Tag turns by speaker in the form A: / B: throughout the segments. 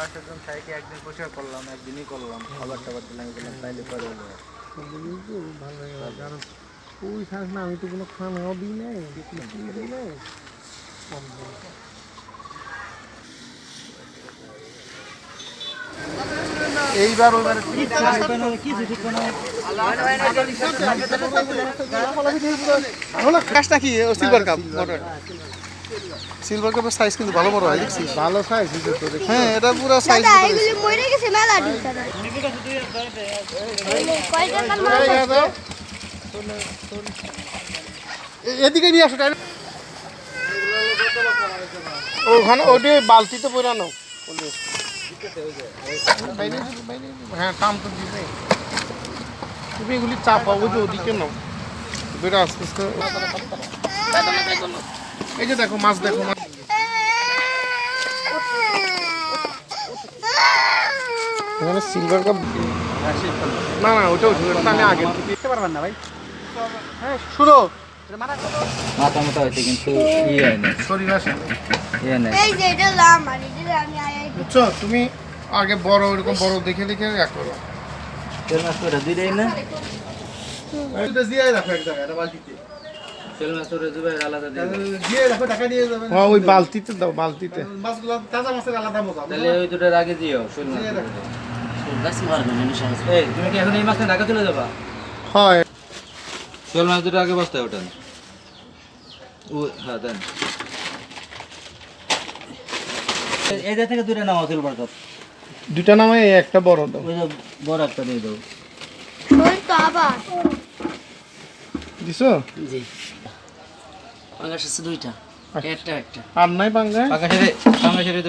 A: পাঁচজন সাইকে একদিন পরিষ্কার করলাম একদিনই করলাম খাবার টাবার দিলাম করলাম তাইলে পরে হলো
B: কিন্তু ভালো হয়ে গেল কারণ ওই থাক না আমি তো কোনো খানাও দিই নাই কিছুই দিই নাই কম দাম।
A: এইবার ওইবার
C: কাজটা কি সিলভার কাপ সিলভার কাপের সাইজ কিন্তু ভালো বড় হয় দেখছিস?
B: ভালো সাইজ হয়েছে তো
C: হ্যাঁ এটা পুরো সাইজ
D: দাদা এগুলি মরে গেছে মেলা গেছে?
B: এদিকে নিয়ে আসো তাই ওখানে ওটি বালতিতে পড়ানো হ্যাঁ টাম তো দিবে তুমি এগুলি চাপাও ওই যে ওদিকে নাও। বেটা আস্তে আস্তে। এই যে দেখো মাছ দেখো মাছ। এখানে সিলভার কাপ না না ওটা আমি আগে দেখতে পারবেন না ভাই। হ্যাঁ শুনো।
A: মাথা মোটা হয়েছে কিন্তু ইয়ে হয় না
B: শরীর আসে
A: ইয়ে নেই।
D: এই যে এটা লাম আর এটা আমি আই
B: বুঝছ? তুমি আগে বড় এরকম বড় দেখে দেখে এক করো।
A: তেল মাছ করে দুইটাই না?
B: এটা দিয়ে রাখো এক জায়গায় এটা বালতিতে। ওই বালতিতে দাও বালতিতে। মাছগুলো তাজা মাছের আলাদা মজা
A: তাহলে ওই দুটোর আগে দিও তুমি কি এখন এই মাছটা ঢাকা চলে যাবা?
B: হয়।
A: শোল মাছ দুটো আগে বস্তায় ওঠেন। ও হ্যাঁ দেন। এই থেকে
B: দুটা নামে একটা বড় দাও।
A: ওই বড় একটা দিয়ে দাও।
D: তো আবার।
B: দিছো?
E: জি। পাঙ্গাস আছে দুইটা। একটা একটা।
B: আর নাই পাঙ্গায়
A: পাকা সেরে পাকা সেরে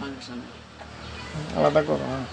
E: পাঙ্গাস
B: আলাদা করো হ্যাঁ।